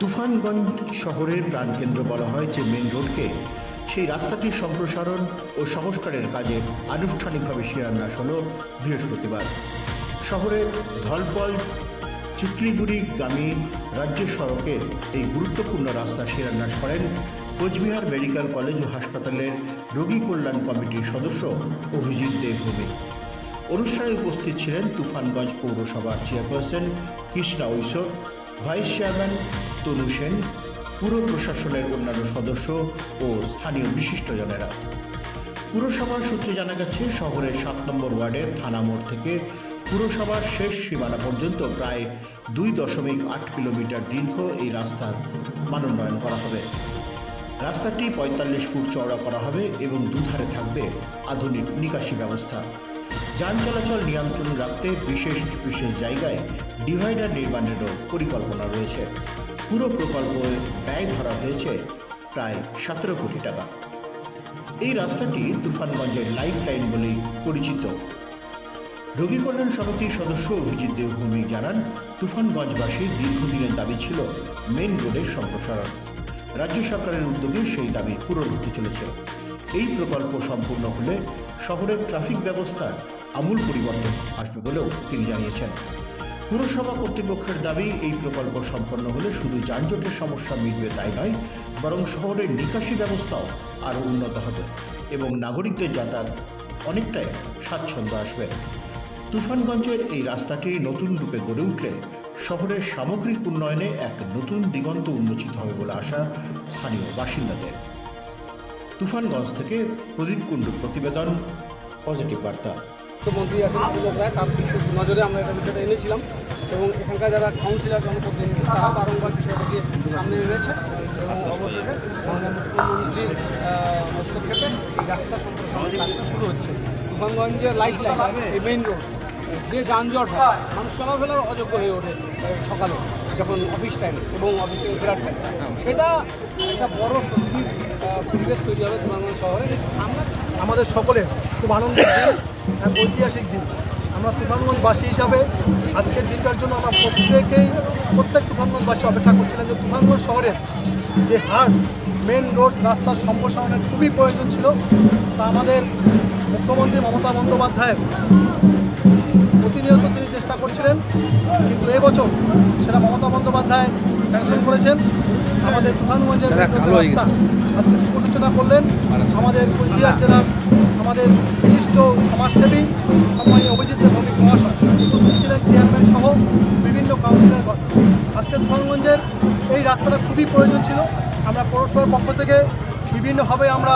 তুফানগঞ্জ শহরের প্রাণকেন্দ্র বলা হয় যে মেন রোডকে সেই রাস্তাটির সম্প্রসারণ ও সংস্কারের কাজে আনুষ্ঠানিকভাবে শিলান্যাস হল বৃহস্পতিবার। শহরের ধলপল চিত্রিগুড়ি চিত্রিগুড়িগামী রাজ্য সড়কের এই গুরুত্বপূর্ণ রাস্তা শিলান্যাস করেন কোচবিহার মেডিকেল কলেজ ও হাসপাতালের রোগী কল্যাণ কমিটির সদস্য অভিজিৎ দেবভূমি। অনুষ্ঠানে উপস্থিত ছিলেন তুফানগঞ্জ পৌরসভার chairperson Krishna Aishwar, vice chairman Tanu Sen পুর প্রশাসনের অন্যান্য সদস্য ও স্থানীয় বিশিষ্টজনেরা পুরসভার সূত্রে জানা গেছে, শহরের সাত নম্বর ওয়ার্ডের থানা মোড় থেকে পুরসভার শেষ সীমানা পর্যন্ত প্রায় দুই দশমিক আট কিলোমিটার দীর্ঘ এই রাস্তার মানোন্নয়ন করা হবে। রাস্তাটি পঁয়তাল্লিশ ফুট চওড়া করা হবে এবং দুধারে থাকবে আধুনিক নিকাশি ব্যবস্থা। যান চলাচল নিয়ন্ত্রণ রাখতে বিশেষ বিশেষ জায়গায় ডিভাইডার নির্মাণেরও পরিকল্পনা রয়েছে। পুরো প্রকল্পে ব্যয় ধরা হয়েছে প্রায় সতেরো কোটি টাকা। এই রাস্তাটি তুফানগঞ্জের লাইফ লাইন বলেই পরিচিত। রোগী কল্যাণ সমিতির সদস্য অভিজিৎ দেবভূমি জানান তুফানগঞ্জবাসীর দীর্ঘদিনের দাবি ছিল মেন রোডের সম্প্রসারণ। রাজ্য সরকারের উদ্যোগে সেই দাবি পূরণ হতে চলেছে। এই প্রকল্প সম্পূর্ণ হলে শহরের ট্রাফিক ব্যবস্থার আমূল পরিবর্তন আসবে বলেও তিনি জানিয়েছেন। পুরসভা কর্তৃপক্ষের দাবি, এই প্রকল্প সম্পন্ন হলে শুধু যানজটের সমস্যা মিটবে তাই নয়, বরং শহরের নিকাশি ব্যবস্থাও আরও উন্নত হবে এবং নাগরিকদের যাতায়াত অনেকটাই স্বাচ্ছন্দ্য আসবে। তুফানগঞ্জের এই রাস্তাটি নতুন রূপে গড়ে উঠলে শহরের সামগ্রিক উন্নয়নে এক নতুন দিগন্ত উন্মোচিত হবে বলে আশা স্থানীয় বাসিন্দাদের। তুফানগঞ্জ থেকে প্রদীপ কুণ্ডুর প্রতিবেদন, পজিটিভ বার্তা। মুখ্যমন্ত্রী আছেন পুজো প্রায় তার নজরে আমরা এটা বিষয়টা এনেছিলাম এবং এখানকার যারা কাউন্সিলর জনপ্রতিনিধি তারা বারংবার বিষয়টাকে সামনে এনেছে। এবং অবশেষে মুখ্যমন্ত্রীর হস্তক্ষেপে এই রাস্তা সম্প্রসারণের শুরু হচ্ছে। তুফানগঞ্জের লাইফ লাইন এই মেইন রোড যে যানজট হয় মানুষ চলাফেরার অযোগ্য হয়ে ওঠে সকালে যখন অফিস টাইম এবং অফিস ফেরার টাইম সেটা একটা বড় আহ, পরিবেশ তৈরি হবে তুফানগঞ্জ শহরে। আমরা আমাদের সকলে খুব আনন্দের দিন এক ঐতিহাসিক দিন। আমরা তুফানগঞ্জবাসী হিসাবে আজকের দিনটার জন্য আমরা প্রত্যেকেই প্রত্যেক তুফানগঞ্জবাসী অপেক্ষা করছিলেন যে তুফানগঞ্জ শহরের যে হাট মেন রোড রাস্তার সম্প্রসারণের খুবই প্রয়োজন ছিল। তা আমাদের মুখ্যমন্ত্রী মমতা বন্দ্যোপাধ্যায়ের প্রতিনিয়ত তিনি চেষ্টা করছিলেন কিন্তু এবছর সেটা মমতা বন্দ্যোপাধ্যায় স্যাংশন করেছেন। আমাদের তুফানগঞ্জের রাস্তা আজকে সূচনা করলেন। আমাদের কুচবিহার জেলার আমাদের বিশিষ্ট সমাজসেবী সম্মানীয় অভিজিৎ ভৌমিক মহাশয় ছিলেন চেয়ারম্যান সহ বিভিন্ন কাউন্সিলরগণ আজকে ধনগঞ্জের এই রাস্তাটা খুবই প্রয়োজন ছিল। আমরা পৌরসভার পক্ষ থেকে বিভিন্নভাবে আমরা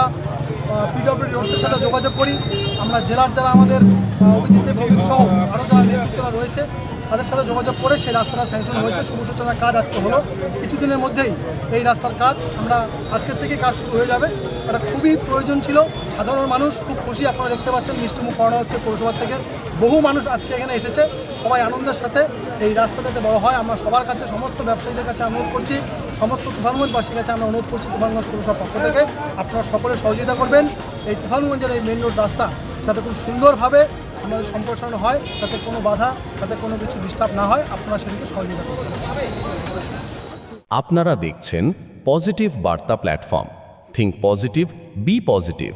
পিডব্লিউডি রোডের সাথে যোগাযোগ করি। আমরা জেলার যারা আমাদের অভিজিৎ ভৌমিক সহ আরও যারা রয়েছে তাদের সাথে যোগাযোগ করে সেই রাস্তাটা স্যাংশন হয়েছে। শুভ সূচনার কাজ আজকে হলো। কিছুদিনের মধ্যেই এই রাস্তার কাজ আমরা আজকের থেকে কাজ শুরু হয়ে যাবে। এটা খুবই প্রয়োজন ছিল। সাধারণ মানুষ খুব খুশি আপনারা দেখতে পাচ্ছেন। মিষ্টিমুখ করানো হচ্ছে পৌরসভা থেকে। বহু মানুষ আজকে এখানে এসেছে। সবাই আনন্দের সাথে এই রাস্তা যাতে বড় হয়। আমরা সবার কাছে, সমস্ত ব্যবসায়ীদের কাছে অনুরোধ করছি। সমস্ত তুফানগঞ্জবাসীর কাছে আমরা অনুরোধ করছি তুফানগঞ্জ পৌরসভার পক্ষ থেকে। আপনারা সকলে সহযোগিতা করবেন। এই তুফানগঞ্জের এই মেন রোড রাস্তা যাতে খুব সুন্দরভাবে আমাদের সম্প্রসারণ হয়, তাতে কোনো বাধা, তাতে কোনো কিছু ডিস্টার্ব না হয়, আপনারা সেদিকে সহযোগিতা করবেন। আপনারা দেখছেন পজিটিভ বার্তা platform. Think positive be positive